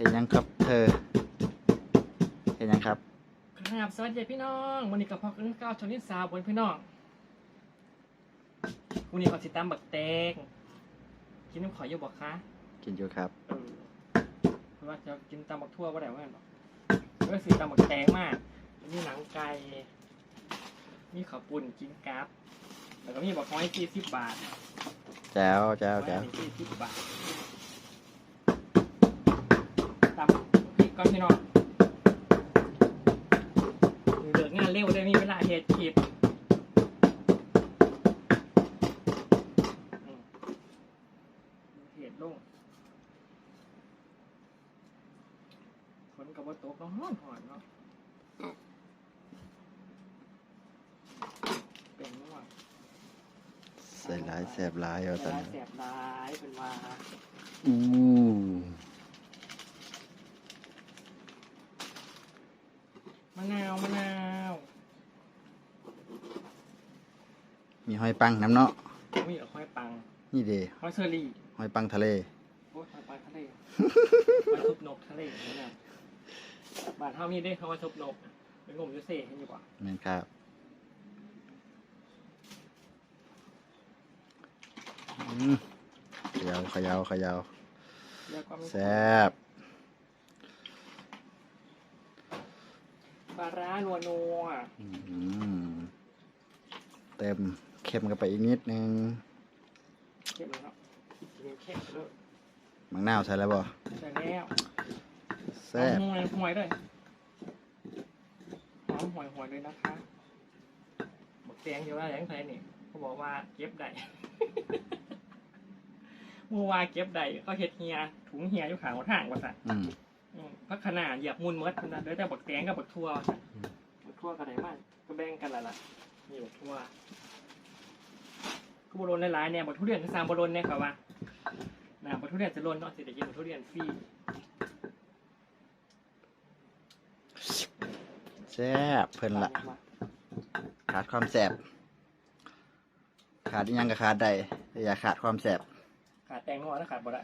ห็นยังครับ เธอ เห็นยังครับครับสวัสดีพี่น้องวันนี้กับพ่อกันก้าวชนิดสาวบนพี่น้องวันนี้ขอติดตามบักแตงกินน้ำขอยอยู่บอกคะกินอยู่ครับเออเพราะว่าจะกินตำบักทั่วก็ได้ว่าหรอกก็ซื้อตำบักแตงมากมีหนังไก่มีข้าวปุ่นกินกับแล้วก็มีบักน้อยสี่สิบบาทแจ้วแจ้วแจ้วสี่สิบบาท ตำพริกก้อนพี่น้องเลิกงานเร็วได้มีเวลาเฮ็ดคลิปอืมเหตุลงฝนกับว่าตกเนาะห้อนหอนเนาะเป็นว่าใส่ร้ายแสบร้ายเอาตอนร้ายนี้แสบร้ายเป็นว่า อู้ะนาวมะนาวมีหอยปังน้ำเนาะมีหอยปัง นี่เดหอยเชอรี่หอยปังทะเลโอ้ยหอยปังทะเลหอยทุบนกทะเลนั่นน่ะบาทเท่านี้ได้เขาว่าทุบนกเป็นงมยูเซ่เห็นอยู่ป่ะนั่นครับอืมเขยาวขยาวขยาวเรียกว่าไม่แซ่บ ปลาร้านัวนัวอืมเต็มเข้มกันไปอีกนิดนึงเข้มเลยเนาะกินเข้มเลยมังนาวใส่แล้วบ่ใส่แล้วแซ่บหอมหวยด้วยหอมหวยหวยเลยนะคะบอกแตงอยู่ว่าอย่างไรนี่เขาบอกว่าเก็บได้เมื่อวานเก็บได้เขาเฮ็ดเฮียถุงเฮียอยู่ขางหัวทางว่าสั่นอืมอืม พักขนาดเหยียบมุนเมดนะเหลือแต่บักแตงกับบักทั่วว่าสั่นอืมบักทั่วกันไหนมากก็แบ่งกันละล่ะมีบักทั่วก็บรนหลายๆเนี่ยบักทุเรียนก็สร้างบรนเนี่ยครับว่านะบักทุเรียนจะรนเนาะสิได้กินบักทุเรียนฟรีแซ่บเพิ่นละขาดความแซ่บขาดอิหยังก็ขาดได้แต่อย่าขาดความแซ่บขาดแตงนัวนะขาดบ่ได้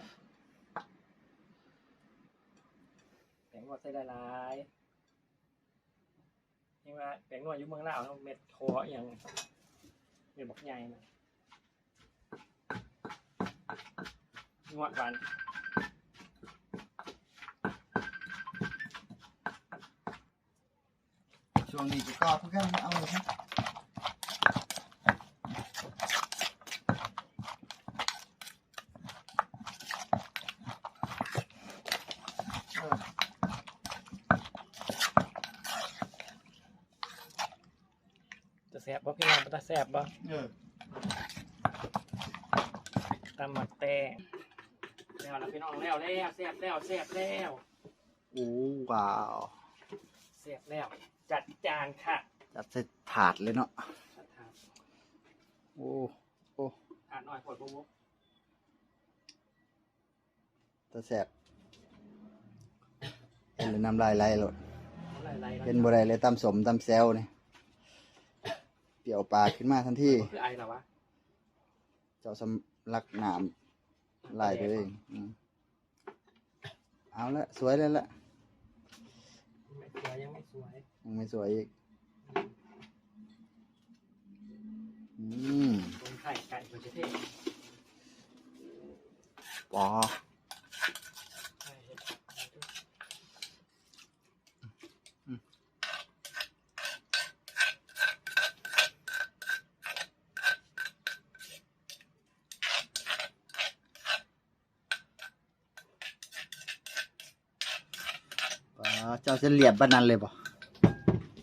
แตง นวดใส่หลายนี่ว่าแตงนัวอยู่เมืองลาวเนาเม็ดทออย่างเม็ดบักใหญ่นะนวดวันช่วงนี้จะกอดทุกกันเอาเลยครับเออ จะแซ่บบ่พี่น้องมันจะ แซ่บบ่เออตำหมักแตงแล้วนะพี่น้องแล้วแล้วแซ่บแล้วแซ่บแล้วโอ้ว้าว แซ่บแล้ว จัดจานค่ะจัดใส่ถาดเลยเนาะจัดทานโอ้โอ้ทานหน่อยปวดปุ๊บจะแซ่บเห็นเลยน้ำลายไหลหลด อะไรอะไรเห็นบ่ได้เลยตำสมตำแซวนี่ เปรี้ยวปากขึ้นมาทันทีคือไอเหรอวะเจ้าสำลักน้ำไหลไปเองอืมเอาละสวยแล้วละไม่สวยยังไม่สวยยังไม่สวยอีกอืมต้มไข่ไก่ประเทศ ปอ ไข่เห็ด ปอเจ้าจะเหลียบบ้านนั้นเลยบ่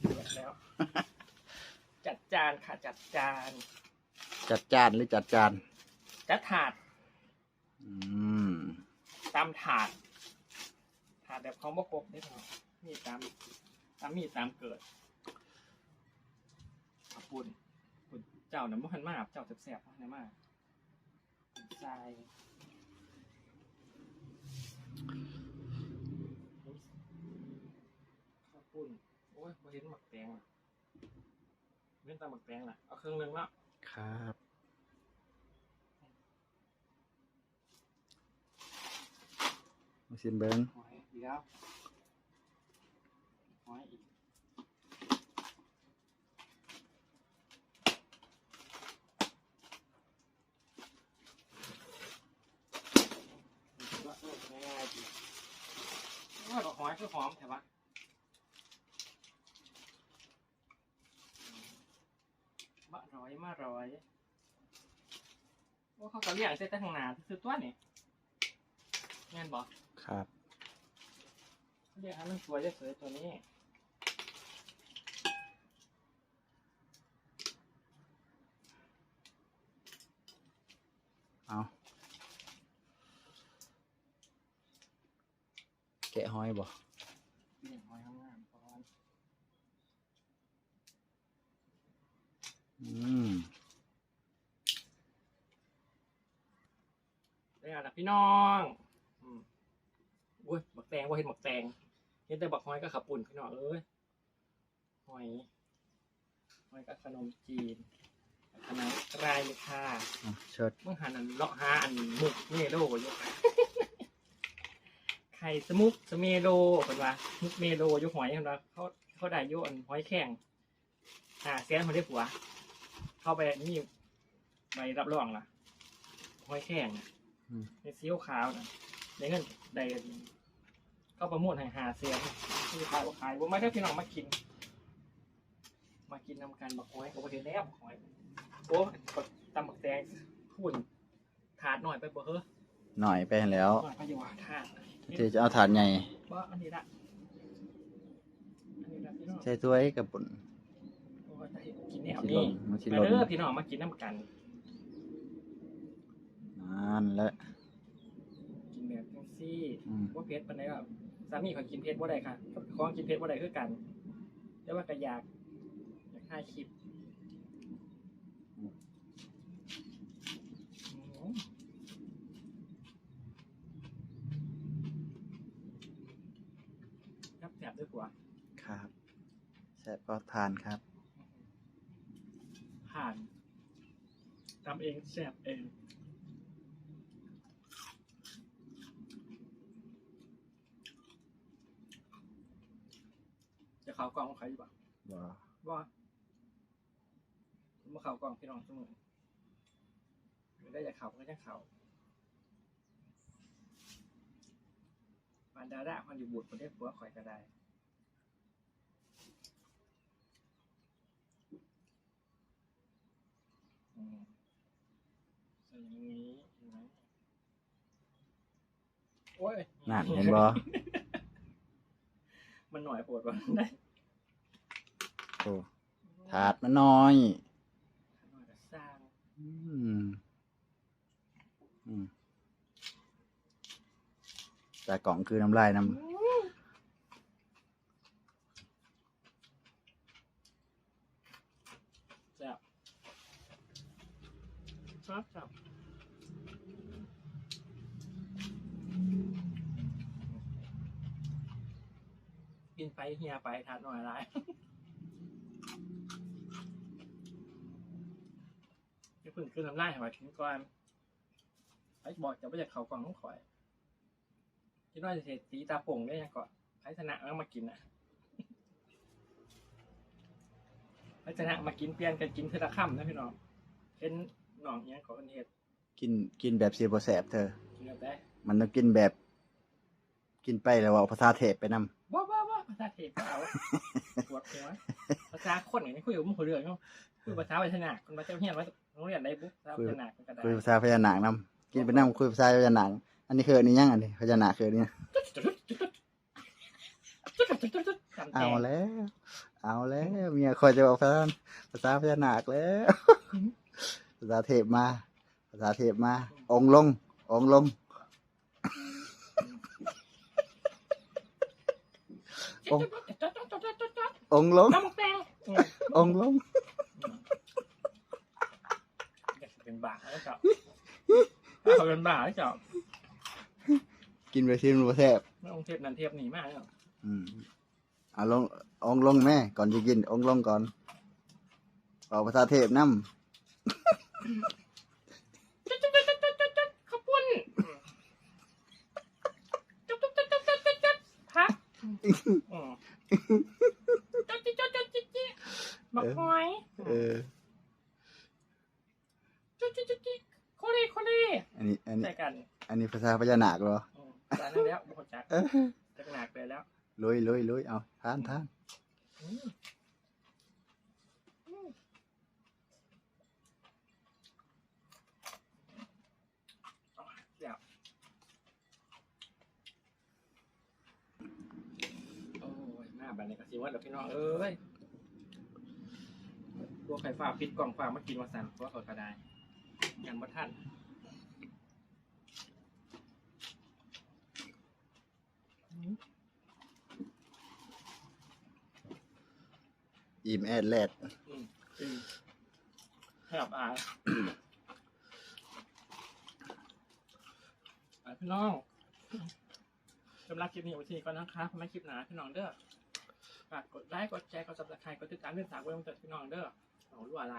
เสร็จแล้ว จัดจานค่ะจัดจาน จัดจานหรือจัดจาน จัดถาดอืมตำถาด ถาดแบบของบกบนี่เนาะมีตามตามมีตามเกิดขอบคุณคุณเจ้าน้ำมันมากเจ้าแสบๆนะมากใส่ ขอบคุณโอ้ยบ่เห็นหมักแตงอะเล่นตามหมักแตงล่ะ เอาเครื่องนึงแล้วครับมาชิมเบิ้งหอยเดี๋ยวหอยอีกว่าเออง่ายๆดีว่าดอกหอยคือหอมแต่ว่าบะร้อย มาร้อยว่าเขาก็เลี้ยงเส้นแต่ทางหนาซื้อตัวนี่งานบอกครับเรียกให้มันสวยจะสวยตัวนี้เอาแกะห้อยบ่ เลี้ยงหอยข้างหน้าก่อน อืม เรียกอะไร พี่น้องอืมอุ้ยหมักแตงว่าเห็นหมักแตงเห็นแต่บักหอยก็ขับปุ่นพี่น้องเอ้ยหอยหอยกับขนมจีนขนมกรายเลยค่ะอะเชิดเมื่อหันอันเลาะหาอันมุกเมโลอยู่ไข่สมุกสเมโลเป็นว่ามุกเมโลอยู่หอยเป็นว่าเขาเขาได้อยู่อันหอยแข็งอ่าเสียนเขาเรียกหัว เข้าไปนี่ใบรับรองล่ะหอยแข็งน่ะ อืม ในซีอิ๊วขาวนะได้เงินได้เข้าประมูลให้หาเสียนคือขายว่าขายว่าไม่ได้พี่น้องมากิน มากินนำกันบักหอยกับประเทศแนบบักหอยโอ้กดตำบักแตงพุ่นถาดหน่อยไปบ่เฮ้อหน่อยไปแล้วหน่อยไปอยู่ว่าถาดที่จะเอาถาดใหญ่ว่าอันนี้ละอันนี้ละพี่น้องใส่ถ้วยกับปุ่นโอ้ยจะให้กินแนวสิลนี้งมันสิไปลงเด้อพี่น้องมากินน้ำกัน นั่นแหละ กินแบบจังซี่อืม ว่าเพชรปานใดก็สามีเขากินเพชรบ่ได้ค่ะของกินเพชรบ่ได้คือกัน แต่ว่าก็อยากอยากถ่ายคลิปอืมครับแสบด้วยกว่าครับแซ่บก็ทานครับ ผ่านทำเองแสบเอง เขากล่องของใครอยู่ปะบ่ว่าเมื่อเขากล่องพี่น้องเสมอไม่ได้อยากเขาก็จะเขาปานดาดาพันอยู่บุตรคนได้ผัวข่อยก็ได้อืมใส่อย่างนี้เห็นไหมโอ้ยนั่นเห็นบ่มันหน่อยปวดวะได้ โอ้ถาดมันน้อยหน่อยก็สร้างอืมอืมจากกล่องคือน้ำลายน้ำแซ่บครับครับกินไปเฮียไปทานหน่อยไร จะพึ่งขึ้นน้ำลายให้มาถึงก่อนไอ้บอกจะไม่จากเขากล่องต้องข่อยคิดว่าจะเสร็จตีตาโป่งได้ยังก่อนไอ้ชนะแล้วมากินอะไอ้ชนะมากินเปลี่ยนกันกินเทอละค่ำนะพี่น้องเป็นหนองเนี้ยของอันเห็ดกินกินแบบเสียบ่แสบเธอ กินแบบได้มันต้องกินแบบ กินไปแล้วเอาภาษาเทพไปนำว้าวว้าวว้าวภาษาเทพก็เอาปวดหัวภาษาคนอย่างนี้คุยกับมึงคุยเรื่องเนาะ คุยภาษาวัฒนาคนมาเจ้าเฮียนว่าโรงเรียนใดบุ๊กภาษาวัฒนาเป็นกระดาษคุยภาษาพญานาคนำกินไปนำคุยภาษาพญานาคอันนี้คืออันนี้ยังอันนี้พญานาคคืออันนี้จำแจเอางแล้ว เอาแล้วเมียคอยจะบอกภาษาภาษาพญานาคแล้วภาษาเทพมาภาษาเทพมา องค์ลง องค์ลง องค์องค์ลงน้ำแตงองค์ลง เป็นบ้าแล้วเจ้าเขาเป็นบ้าแล้วเจ้ากินไปซิมรู้แซ่บไม่องเทพนันเทพหนีมากเลยอืมเอาลงองค์ลงแม่ ก่อนจะกินองค์ลงก่อนบอกภาษาเทพนำจุ๊ดจุ๊ดจุ๊ดจุ๊ดจุ๊ดจุ๊ดขอบคุณจุ๊บจุ๊บจุ๊บจุ๊บจุ๊บจุ๊บอืมจ๊ดจิ๊ดจ๊ดจ๊ดจิ๊ดจิ๊ดบักหอยเออ จ๊ดจิ๊ดจ๊ดจิ๊ดโคเรโคเร อันนี้ อันนี้ ใส่กั นอันนี้ภาษาพญานาคเหรออืมจานนั้นแล้วบุกจักเออจักหนักเลยแล้วลุยลุยลุยเอาทานทานอืมอืมเอาเดี๋ยวโอ้ยหน้าบันนี้ก็สิว่าเดี๋ยวพี่น้องเอ้ยตัวไข่ฟ้าปิดกล่องฟ้ามากินมาสั่นเพราะว่าเขากระไดยังบ่ทัน อิ่มแอดแลดอืมอืมให้อับอายอะพี่น้องสำหรับคลิปนี้ไว้ที่ก่อนนะคะไม่คลิปหนาพี่น้องเด้อฝากกดไลค์กดแชร์กดซับสไครต์กดติดตามเรื่องสาวไว้ต้องเจอพี่น้องเด้อเอารู้อะไร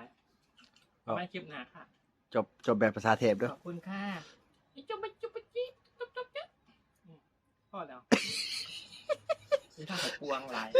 ไม่คลิปหนาค่ะ จบจบแบบภาษาเทพด้วยขอบคุณค่ะจุ๊บไปจุ๊บไปจิ๊บจุ๊บจุ๊บจุ๊บอืม พอแล้วนี่ถ้าใส่พวงลาย